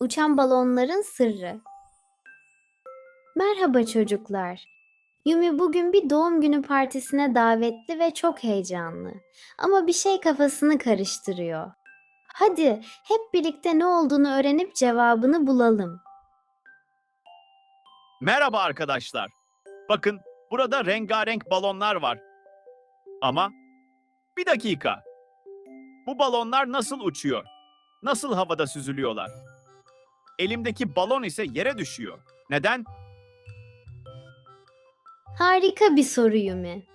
Uçan balonların sırrı. Merhaba çocuklar. Yumi bugün bir doğum günü partisine davetli ve çok heyecanlı. Ama bir şey kafasını karıştırıyor. Hadi hep birlikte ne olduğunu öğrenip cevabını bulalım. Merhaba arkadaşlar. Bakın burada rengarenk balonlar var. Ama bir dakika. Bu balonlar nasıl uçuyor? Nasıl havada süzülüyorlar? Elimdeki balon ise yere düşüyor. Neden? Harika bir soru Yumi.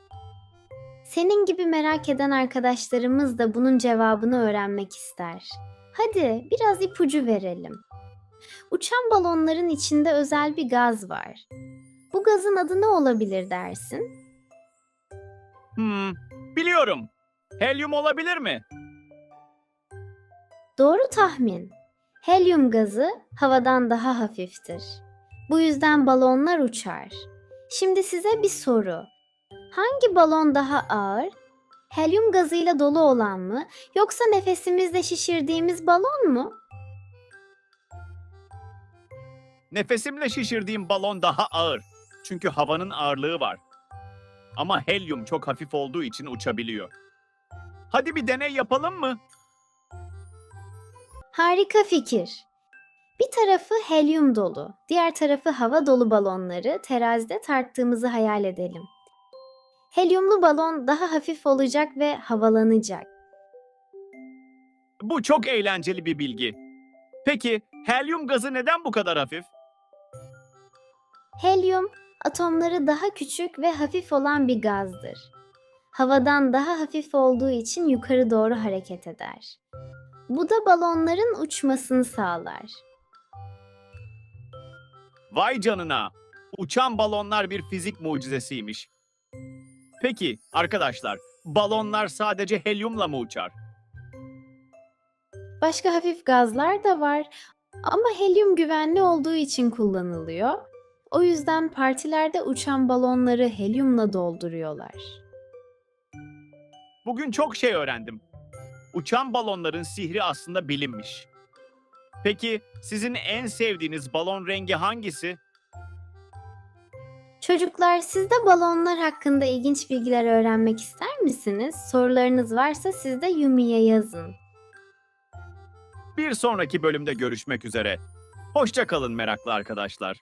Senin gibi merak eden arkadaşlarımız da bunun cevabını öğrenmek ister. Hadi biraz ipucu verelim. Uçan balonların içinde özel bir gaz var. Bu gazın adı ne olabilir dersin? Hmm, biliyorum. Helyum olabilir mi? Doğru tahmin. Helyum gazı havadan daha hafiftir. Bu yüzden balonlar uçar. Şimdi size bir soru. Hangi balon daha ağır? Helyum gazıyla dolu olan mı yoksa nefesimizle şişirdiğimiz balon mu? Nefesimle şişirdiğim balon daha ağır. Çünkü havanın ağırlığı var. Ama helyum çok hafif olduğu için uçabiliyor. Hadi bir deney yapalım mı? Harika fikir. Bir tarafı helyum dolu, diğer tarafı hava dolu balonları terazide tarttığımızı hayal edelim. Helyumlu balon daha hafif olacak ve havalanacak. Bu çok eğlenceli bir bilgi. Peki helyum gazı neden bu kadar hafif? Helyum, atomları daha küçük ve hafif olan bir gazdır. Havadan daha hafif olduğu için yukarı doğru hareket eder. Bu da balonların uçmasını sağlar. Vay canına! Uçan balonlar bir fizik mucizesiymiş. Peki arkadaşlar, balonlar sadece helyumla mı uçar? Başka hafif gazlar da var ama helyum güvenli olduğu için kullanılıyor. O yüzden partilerde uçan balonları helyumla dolduruyorlar. Bugün çok şey öğrendim. Uçan balonların sihri aslında bilinmiş. Peki sizin en sevdiğiniz balon rengi hangisi? Çocuklar siz de balonlar hakkında ilginç bilgiler öğrenmek ister misiniz? Sorularınız varsa siz de Yumi'ye yazın. Bir sonraki bölümde görüşmek üzere. Hoşça kalın meraklı arkadaşlar.